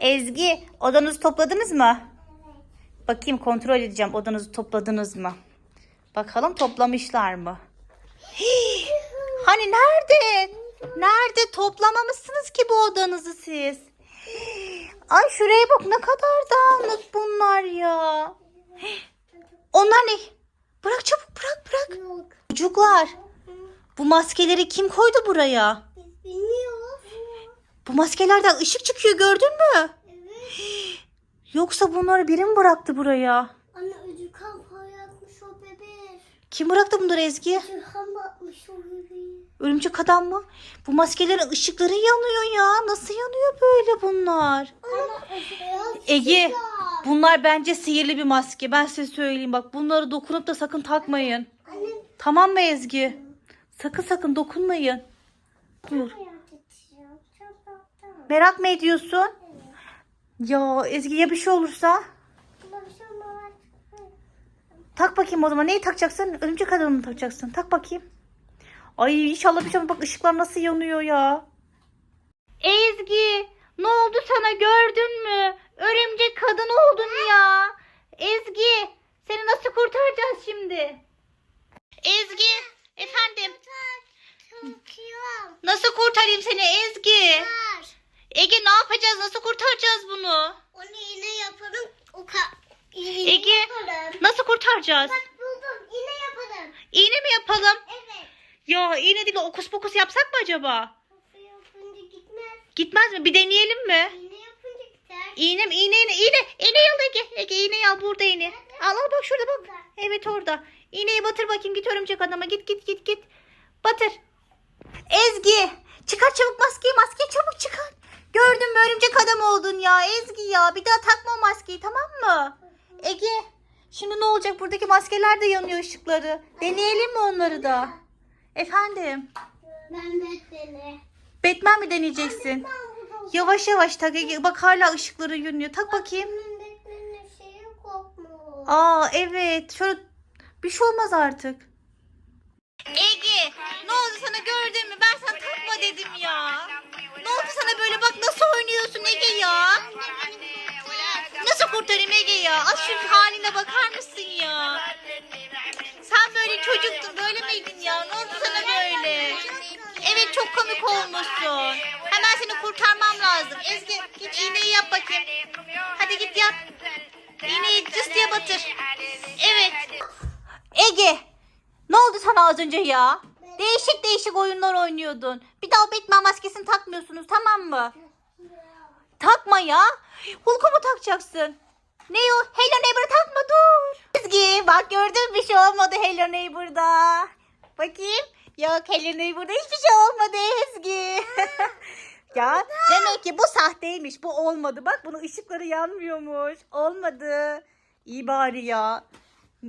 Ezgi odanızı topladınız mı? Bakayım kontrol edeceğim odanızı topladınız mı? Bakalım toplamışlar mı? Hii, hani nerede? Nerede toplamamışsınız ki bu odanızı siz? Hii, Ay şuraya bak ne kadar dağınık bunlar ya. Hii, Onlar ne? Bırak çabuk bırak bırak. Çocuklar bu maskeleri kim koydu buraya? Bu maskelerden ışık çıkıyor gördün mü? Evet. Yoksa bunları biri mi bıraktı buraya? Anne Öcükan yatmış o bebeği. Kim bıraktı bunları Ezgi? Öcükan bakmış o bebeği. Örümcek adam mı? Bu maskelerin ışıkları yanıyor ya. Nasıl yanıyor böyle bunlar? Beyaz Ege bunlar bence sihirli bir maske. Ben size söyleyeyim bak bunları dokunup da sakın takmayın. Anne Tamam mı Ezgi? Sakın sakın dokunmayın. Buyur. Merak mı ediyorsun? Ya Ezgi ya bir şey olursa? Buna bir şey olmaz. Tak bakayım o zaman. Neyi takacaksın? Örümcek adamı mı takacaksın? Tak bakayım. Ay inşallah bir şey. Bak ışıklar nasıl yanıyor ya. Ezgi ne oldu sana gördün mü? Örümcek kadın oldun ya. Ezgi seni nasıl kurtaracağız şimdi? Ezgi efendim nasıl kurtarayım seni Ezgi? Ege ne yapacağız? Nasıl kurtaracağız bunu? Onu yine yaparım. O ka iğne Ege. yaparım. Nasıl kurtaracağız? Bak buldum. Yine yaparım. İğne mi yapalım? Evet. Ya iğne değil de okus pokus yapsak mı acaba? Kapı yapınca gitmez. Gitmez mi? Bir deneyelim mi? İğne yapınca gider. İğne mi? İğne, iğne, iğne. İğne al Ege. Ege iğneyi al burada iğne. Al al bak şurada bak. Evet orada. İğneyi batır bakayım git örümcek adama. Git git git git. Batır. Ezgi. Çıkar çabuk maskeyi. Maskeyi çabuk çıkar. Gördün mü örümcek adam oldun ya. Ezgi ya. Bir daha takma maskeyi tamam mı? Ege. Şimdi ne olacak? Buradaki maskeler de yanıyor ışıkları. Deneyelim mi onları da? Efendim. Ben beklene. Batman mi deneyeceksin? Yavaş yavaş tak Ege. Bak hala ışıkları yanıyor. Tak bakayım. Aa evet. Şöyle bir şey olmaz artık. Ege ne oldu sana gördün mü? Ege ya? Az şu haline bakar mısın ya? Sen böyle çocuktun böyle miydin ya? Ne oldu sana böyle? Evet çok komik olmuşsun. Hemen seni kurtarmam lazım. Ezgi git iğneyi yap bakayım. Hadi git yap. İğneyi cıs diye batır. Evet. Ege ne oldu sana az önce ya? Değişik değişik oyunlar oynuyordun. Bir daha o Batman maskesini takmıyorsunuz tamam mı? Takma ya. Hulk'u mu takacaksın? Ne o? Hello Neighbor'ı takma dur. Ezgi bak gördün bir şey olmadı Hello Neighbor'da. Bakayım. Yok Hello Neighbor'da hiçbir şey olmadı Ezgi. ya demek ki bu sahteymiş. Bu olmadı. Bak bunun ışıkları yanmıyormuş. Olmadı. İyi bari ya.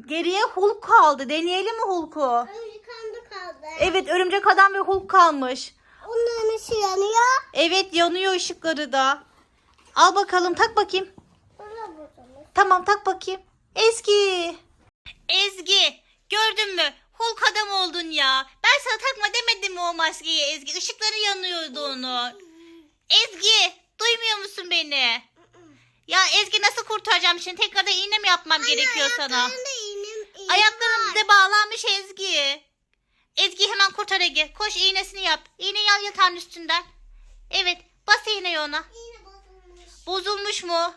Geriye Hulk kaldı. Deneyelim mi Hulk'u? Öcükan'da kaldı. Evet örümcek adam ve Hulk kalmış. Onların ışığı yanıyor. Evet yanıyor ışıkları da. Al bakalım tak bakayım. Tamam tak bakayım. Ezgi. Ezgi gördün mü? Hulk adam oldun ya. Ben sana takma demedim mi o maskeyi Ezgi? Işıkları yanıyordu onu. Ezgi duymuyor musun beni? Ya Ezgi nasıl kurtaracağım şimdi? Tekrar da iğne mi yapmam gerekiyor sana? Ayaklarım da bağlanmış Ezgi. Ezgi hemen kurtar Ege. Koş iğnesini yap. İğneyi al yatağın üstünden. Evet bas iğneyi ona. İğne bozulmuş. Bozulmuş mu?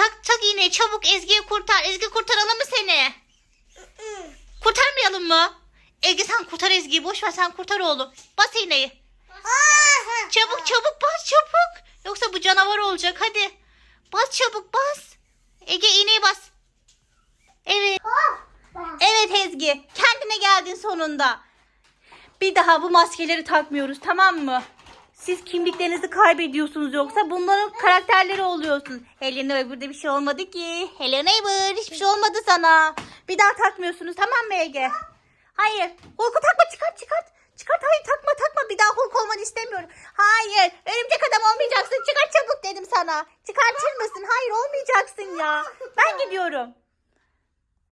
Tak tak iğneyi çabuk Ezgi'yi kurtar. Ezgi kurtaralım mı seni? Kurtarmayalım mı? Ezgi sen kurtar Ezgi'yi. Boş ver sen kurtar oğlum. Bas iğneyi. Çabuk çabuk bas çabuk. Yoksa bu canavar olacak hadi. Bas çabuk bas. Ege iğneyi bas. Evet. Evet Ezgi. Kendine geldin sonunda. Bir daha bu maskeleri takmıyoruz tamam mı? Siz kimliklerinizi kaybediyorsunuz yoksa bunların karakterleri oluyorsunuz. Hello Neighbor'da bir şey olmadı ki. Hello Neighbor hiçbir şey olmadı sana. Bir daha takmıyorsunuz tamam mı Ege? Hayır. Hulk'u takma çıkart çıkart. Çıkart hayır takma takma. Bir daha Hulk olmanı istemiyorum. Hayır. Örümcek adam olmayacaksın. Çıkart çabuk dedim sana. Çıkartır mısın? Hayır olmayacaksın ya. Ben gidiyorum.